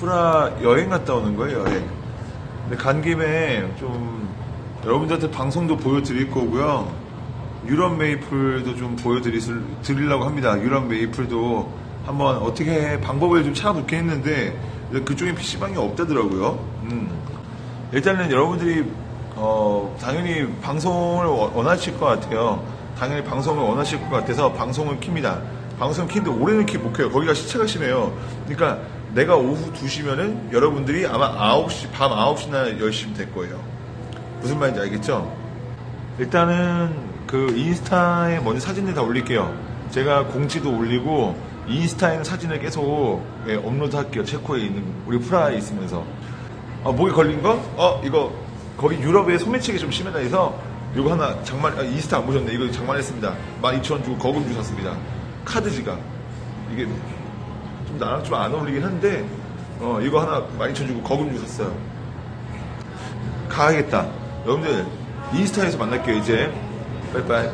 프라 여행 갔다 오는 거예요, 여행. 근데 간 김에 좀 여러분들한테 방송도 보여드릴 거고요. 유럽 메이플도 좀 보여드리려고 합니다. 유럽 메이플도 한번 어떻게 방법을 좀 찾아볼게 했는데 그쪽에 PC방이 없다더라고요. 음. 일단은 여러분들이 어, 당연히 방송을 원- 원하실 것 같아요. 당연히 방송을 원하실 것 같아서 방송을 킵니다. 방송 키는데 올해는 키못 켜요. 거기가 시차가 심해요. 그러니까 내가 오후 2시면은 여러분들이 아마 9시, 밤 9시나 10시면 될 거예요. 무슨 말인지 알겠죠? 일단은 그 인스타에 먼저 사진을 다 올릴게요. 제가 공지도 올리고 인스타에는 사진을 계속 예, 업로드 할게요. 체코에 있는 우리 프라하에 있으면서. 아, 목에 걸린 거? 어, 이거 거기 유럽에 소매치기 좀 심하다 해서 이거 하나 장만 아, 인스타 안 보셨네. 이거 장만했습니다. 12,000원 주고 거금주 샀습니다. 카드 지갑. 이게 좀 나랑 좀 안 어울리긴 한데 어, 이거 하나 12,000원 주고 거금주 샀어요. 가야겠다. 여러분들 인스타에서 만날게요 이제. 빠이빠이.